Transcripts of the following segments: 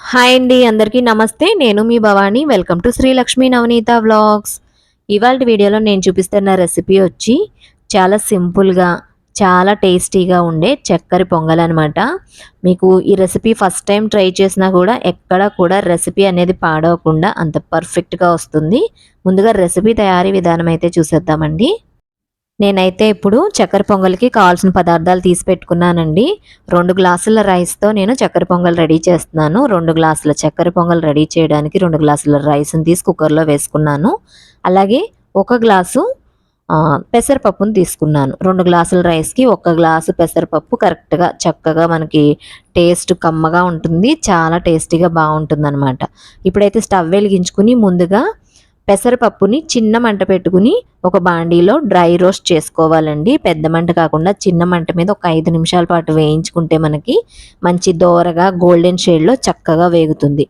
Hi అండి అందరికీ నమస్తే. నేను మీ Bhavani. Welcome to Sreelakshmi Navaneetha vlogs. ఇవాళ వీడియోలో నేను చూపిస్తున్న రెసిపీ వచ్చి చాలా సింపుల్గా చాలా టేస్టీగా ఉండే చక్కెర పొంగల్ అనమాట మీకు ఈ రెసిపీ ఫస్ట్ టైం ట్రై చేసినా కూడా ఎక్కడ కూడా రెసిపీ అనేది పాడవకుండా అంత పర్ఫెక్ట్గా వస్తుంది. ముందుగా రెసిపీ తయారీ విధానం అయితే చూసేద్దామండి. నేనైతే ఇప్పుడు చక్కెర పొంగల్కి కావాల్సిన పదార్థాలు తీసి పెట్టుకున్నానండి. రెండు గ్లాసుల రైస్తో నేను చక్కెర పొంగల్ రెడీ చేస్తున్నాను. రెండు గ్లాసుల చక్కెర పొంగల్ రెడీ చేయడానికి రెండు గ్లాసుల రైస్ని తీసి కుక్కర్లో వేసుకున్నాను. అలాగే ఒక గ్లాసు పెసరపప్పును తీసుకున్నాను. రెండు గ్లాసుల రైస్కి ఒక గ్లాసు పెసరపప్పు కరెక్ట్గా చక్కగా మనకి టేస్ట్ కమ్మగా ఉంటుంది. చాలా టేస్టీగా బాగుంటుంది అనమాట ఇప్పుడైతే స్టవ్ వెలిగించుకుని ముందుగా పెసరపప్పుని చిన్న మంట పెట్టుకుని ఒక బాండీలో డ్రై రోస్ట్ చేసుకోవాలండి. పెద్ద మంట కాకుండా చిన్న మంట మీద ఒక ఐదు నిమిషాల పాటు వేయించుకుంటే మనకి మంచి దోరగా గోల్డెన్ షేడ్లో చక్కగా వేగుతుంది.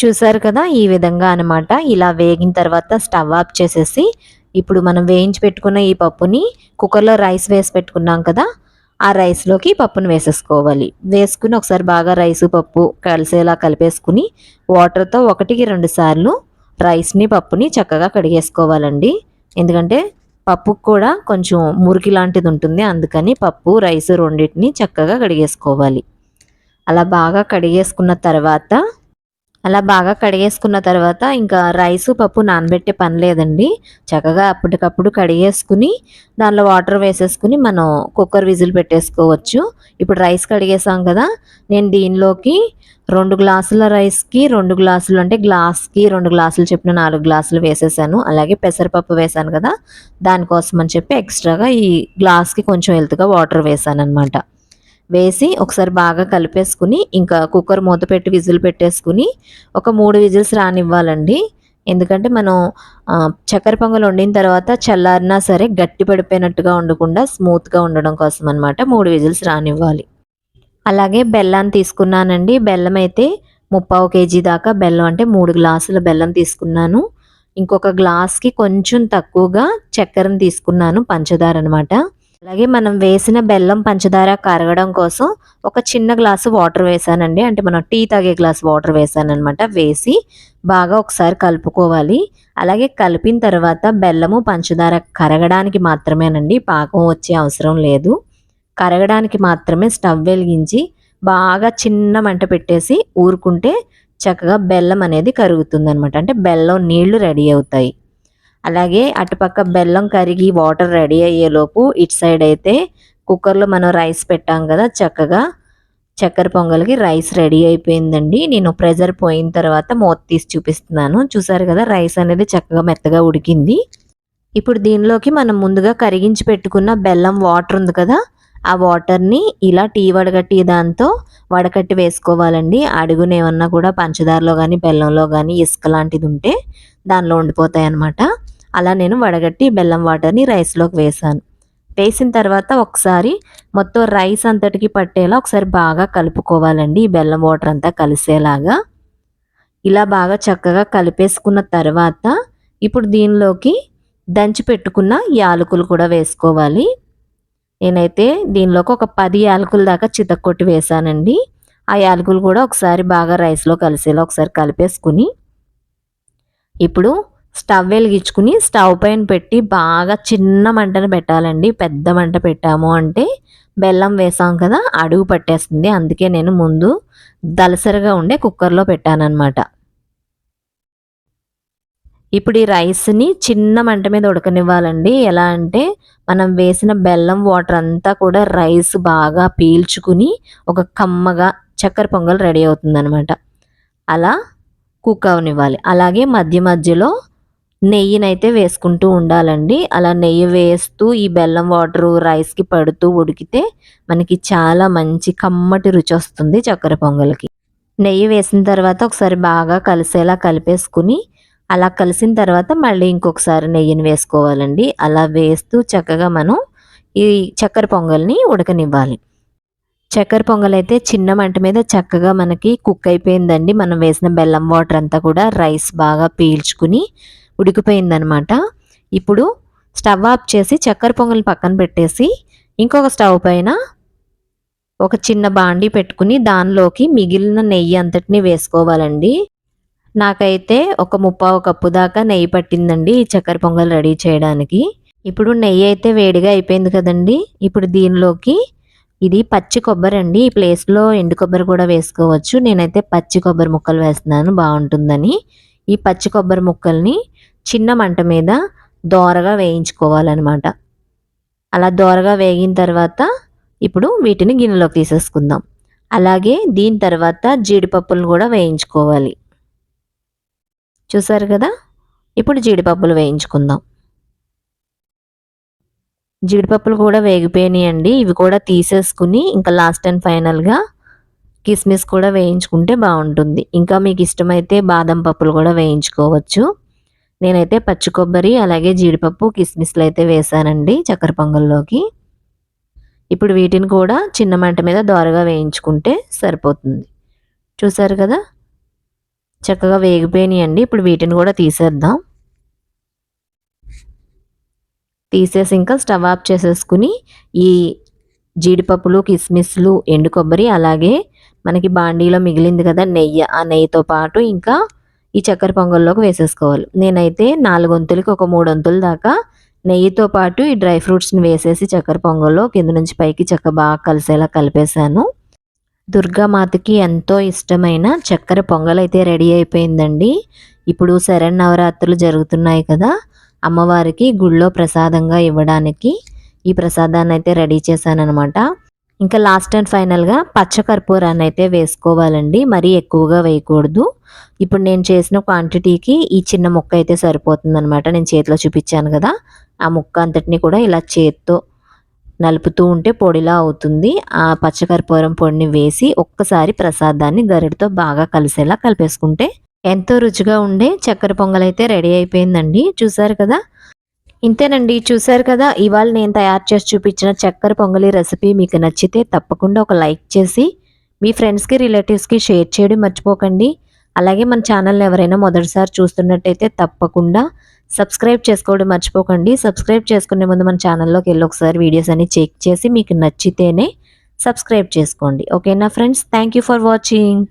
చూసారు కదా ఈ విధంగా అనమాట ఇలా వేగిన తర్వాత స్టవ్ ఆఫ్ చేసేసి ఇప్పుడు మనం వేయించి పెట్టుకున్న ఈ పప్పుని కుక్కర్లో రైస్ వేసి పెట్టుకున్నాం కదా ఆ రైస్లోకి పప్పును వేసేసుకోవాలి. వేసుకుని ఒకసారి బాగా రైసు పప్పు కలిసేలా కలిపేసుకుని వాటర్తో ఒకటికి రెండు సార్లు రైస్ని పప్పుని చక్కగా కడిగేసుకోవాలండి. ఎందుకంటే పప్పుకు కూడా కొంచెం మురికి లాంటిది ఉంటుంది. అందుకని పప్పు రైస్ రెండింటిని చక్కగా కడిగేసుకోవాలి. అలా బాగా కడిగేసుకున్న తర్వాత అలా బాగా కడిగేసుకున్న తర్వాత ఇంకా రైస్ పప్పు నానబెట్టే పని లేదండి. చక్కగా అప్పటికప్పుడు కడిగేసుకుని దానిలో వాటర్ వేసేసుకుని మనం కుక్కర్ విజిల్ పెట్టేసుకోవచ్చు. ఇప్పుడు రైస్ కడిగేసాం కదా నేను దీనిలోకి రెండు గ్లాసుల రైస్కి రెండు గ్లాసులు అంటే గ్లాస్కి రెండు గ్లాసులు చెప్పిన నాలుగు గ్లాసులు వేసేసాను. అలాగే పెసరపప్పు వేసాను కదా దానికోసం అని చెప్పి ఎక్స్ట్రాగా ఈ గ్లాస్కి కొంచెం హెల్త్గా వాటర్ వేసాను అనమాట వేసి ఒకసారి బాగా కలిపేసుకుని ఇంకా కుక్కర్ మూత పెట్టి విజిల్ పెట్టేసుకుని ఒక మూడు విజిల్స్ రానివ్వాలండి. ఎందుకంటే మనం చక్కెర పొంగల్ వండిన తర్వాత చల్లారినా సరే గట్టి పడిపోయినట్టుగా ఉండకుండా స్మూత్గా ఉండడం కోసం అనమాట మూడు విజిల్స్ రానివ్వాలి. అలాగే బెల్లాన్ని తీసుకున్నానండి. బెల్లం అయితే ముప్పావు కేజీ దాకా బెల్లం అంటే మూడు గ్లాసుల బెల్లం తీసుకున్నాను. ఇంకొక గ్లాస్కి కొంచెం తక్కువగా చక్కెరను తీసుకున్నాను పంచదార అనమాట అలాగే మనం వేసిన బెల్లం పంచదార కరగడం కోసం ఒక చిన్న గ్లాసు వాటర్ వేసానండి. అంటే మనం టీ తాగే గ్లాస్ వాటర్ వేసాను అనమాట వేసి బాగా ఒకసారి కలుపుకోవాలి. అలాగే కలిపిన తర్వాత బెల్లము పంచదార కరగడానికి మాత్రమేనండి. పాకం వచ్చే అవసరం లేదు. కరగడానికి మాత్రమే స్టవ్ వెలిగించి బాగా చిన్న మంట పెట్టేసి ఊరుకుంటే చక్కగా బెల్లం అనేది కరుగుతుంది అనమాట అంటే బెల్లం నీళ్ళు రెడీ అవుతాయి. అలాగే అటుపక్క బెల్లం కరిగి వాటర్ రెడీ అయ్యేలోపు ఇటు సైడ్ అయితే కుక్కర్లో మనం రైస్ పెట్టాం కదా చక్కగా చక్కెర పొంగల్కి రైస్ రెడీ అయిపోయిందండి. నేను ప్రెజర్ పోయిన తర్వాత మూత తీసి చూపిస్తున్నాను. చూసారు కదా రైస్ అనేది చక్కగా మెత్తగా ఉడికింది. ఇప్పుడు దీనిలోకి మనం ముందుగా కరిగించి పెట్టుకున్న బెల్లం వాటర్ ఉంది కదా ఆ వాటర్ని ఇలా టీ వడగట్టి దాంతో వడకట్టి వేసుకోవాలండి. అడుగున ఏమన్నా కూడా పంచదారలో కానీ బెల్లంలో కానీ ఇసుక లాంటిది ఉంటే దానిలో ఉండిపోతాయి అన్నమాట అలా నేను వడగట్టి బెల్లం వాటర్ని రైస్లోకి వేసాను. వేసిన తర్వాత ఒకసారి మొత్తం రైస్ అంతటికి పట్టేలా ఒకసారి బాగా కలుపుకోవాలండి. ఈ బెల్లం వాటర్ అంతా కలిసేలాగా. ఇలా బాగా చక్కగా కలిపేసుకున్న తర్వాత ఇప్పుడు దీనిలోకి దంచి పెట్టుకున్న యాలకులు కూడా వేసుకోవాలి. నేనైతే దీనిలోకి ఒక పది యాలకుల దాకా చితక్కొట్టి వేసానండి. ఆ యాలకులు కూడా ఒకసారి బాగా రైస్లో కలిసేలా ఒకసారి కలిపేసుకుని ఇప్పుడు స్టవ్ వెలిగించుకుని స్టవ్ పైన పెట్టి బాగా చిన్న మంటను పెట్టాలండి. పెద్ద మంట పెట్టాము అంటే బెల్లం వేసాం కదా అడుగు పట్టేస్తుంది. అందుకే నేను ముందు దలసరిగా ఉండే కుక్కర్లో పెట్టానన్నమాట. ఇప్పుడు ఈ రైస్ని చిన్న మంట మీద ఉడకనివ్వాలండి. ఎలా అంటే మనం వేసిన బెల్లం వాటర్ అంతా కూడా రైస్ బాగా పీల్చుకుని ఒక కమ్మగా చక్కెర పొంగల్ రెడీ అవుతుందనమాట అలా కుక్ అవనివ్వాలి. అలాగే మధ్య మధ్యలో నెయ్యినైతే వేసుకుంటూ ఉండాలండి. అలా నెయ్యి వేస్తూ ఈ బెల్లం వాటర్ రైస్కి పడుతూ ఉడికితే మనకి చాలా మంచి కమ్మటి రుచి వస్తుంది చక్కెర పొంగల్కి. నెయ్యి వేసిన తర్వాత ఒకసారి బాగా కలిసేలా కలిపేసుకుని అలా కలిసిన తర్వాత మళ్ళీ ఇంకొకసారి నెయ్యిని వేసుకోవాలండి. అలా వేస్తూ చక్కగా మనం ఈ చక్కెర పొంగల్ని ఉడకనివ్వాలి. చక్కెర పొంగల్ అయితే చిన్న మంట మీద చక్కగా మనకి కుక్ అయిపోయిందండి. మనం వేసిన బెల్లం వాటర్ అంతా కూడా రైస్ బాగా పీల్చుకుని ఉడికిపోయిందనమాట. ఇప్పుడు స్టవ్ ఆఫ్ చేసి చక్కెర పొంగల్ పక్కన పెట్టేసి ఇంకొక స్టవ్ పైన ఒక చిన్న బాండి పెట్టుకుని దానిలోకి మిగిలిన నెయ్యి అంతటిని వేసుకోవాలండి. నాకైతే ఒక ముప్పావు కప్పు దాకా నెయ్యి పట్టిందండి ఈ చక్కెర పొంగల్ రెడీ చేయడానికి. ఇప్పుడు నెయ్యి అయితే వేడిగా అయిపోయింది కదండి. ఇప్పుడు దీనిలోకి ఇది పచ్చి కొబ్బరి అండి. ఈ ప్లేస్లో ఎండు కొబ్బరి కూడా వేసుకోవచ్చు. నేనైతే పచ్చి కొబ్బరి ముక్కలు వేస్తున్నాను బాగుంటుందని. ఈ పచ్చి కొబ్బరి ముక్కల్ని చిన్న మంట మీద దోరగా వేయించుకోవాలన్నమాట. అలా దోరగా వేగిన తర్వాత ఇప్పుడు వీటిని గిన్నెలోకి తీసేసుకుందాం. అలాగే దీని తర్వాత జీడిపప్పులను కూడా వేయించుకోవాలి. చూసారు కదా? ఇప్పుడు జీడిపప్పులు వేయించుకుందాం. జీడిపప్పులు కూడా వేగిపోయినాయండి. ఇవి కూడా తీసేసుకుని ఇంకా లాస్ట్ అండ్ ఫైనల్గా కిస్మిస్ కూడా వేయించుకుంటే బాగుంటుంది. ఇంకా మీకు ఇష్టమైతే బాదం పప్పులు కూడా వేయించుకోవచ్చు. నేనైతే పచ్చి కొబ్బరి అలాగే జీడిపప్పు కిస్మిస్లు అయితే వేసానండి చక్కెర పొంగల్లోకి. ఇప్పుడు వీటిని కూడా చిన్న మంట మీద దోరగా వేయించుకుంటే సరిపోతుంది. చూసారు కదా? చక్కగా వేగిపోయినాయండి. ఇప్పుడు వీటిని కూడా తీసేద్దాం. తీసేసి ఇంకా స్టవ్ ఆఫ్ చేసేసుకుని ఈ జీడిపప్పులు కిస్మిస్లు ఎండు కొబ్బరి అలాగే మనకి బాండీలో మిగిలింది కదా నెయ్యి ఆ నెయ్యితో పాటు ఇంకా ఈ చక్కెర పొంగల్లోకి వేసేసుకోవాలి. నేనైతే నాలుగు వంతులకి ఒక మూడు వంతుల దాకా నెయ్యితో పాటు ఈ డ్రై ఫ్రూట్స్ని వేసేసి చక్కెర పొంగల్లో కింద నుంచి పైకి చక్క బాగా కలిసేలా కలిపేశాను. దుర్గామాతకి ఎంతో ఇష్టమైన చక్కెర పొంగలైతే అయితే రెడీ అయిపోయిందండి. ఇప్పుడు నవరాత్రులు జరుగుతున్నాయి కదా అమ్మవారికి గుళ్ళో ప్రసాదంగా ఇవ్వడానికి ఈ ప్రసాదాన్ని అయితే రెడీ చేశాను అనమాట ఇంకా లాస్ట్ అండ్ ఫైనల్గా పచ్చకర్పూరాన్ని అయితే వేసుకోవాలండి మరీ ఎక్కువగా వేయకూడదు. ఇప్పుడు నేను చేసిన క్వాంటిటీకి ఈ చిన్న ముక్క అయితే సరిపోతుందనమాట నేను చేతిలో చూపించాను కదా ఆ ముక్క అంతటిని కూడా ఇలా చేత్తో నలుపుతూ ఉంటే పొడిలా అవుతుంది. ఆ పచ్చకర్పూరం పొడిని వేసి ఒక్కసారి ప్రసాదాన్ని గరిటతో బాగా కలిసేలా కలిపేసుకుంటే ఎంతో రుచిగా ఉండే చక్కెర పొంగల్ అయితే రెడీ అయిపోయిందండి. చూసారు కదా? ఇంతేనండి. చూసారు కదా? ఇవాళ నేను తయారు చేసి చూపించిన చక్కెర పొంగలి రెసిపీ మీకు నచ్చితే తప్పకుండా ఒక లైక్ చేసి మీ ఫ్రెండ్స్కి రిలేటివ్స్కి షేర్ చేయడం మర్చిపోకండి. అలాగే మన ఛానల్ని ఎవరైనా మొదటిసారి చూస్తున్నట్టయితే తప్పకుండా సబ్స్క్రైబ్ చేసుకోవడం మర్చిపోకండి. సబ్స్క్రైబ్ చేసుకునే ముందు మన ఛానల్లోకి వెళ్ళి ఒకసారి వీడియోస్ అన్ని చెక్ చేసి మీకు నచ్చితేనే సబ్స్క్రైబ్ చేసుకోండి. ఓకేనా ఫ్రెండ్స్? Thank for watching.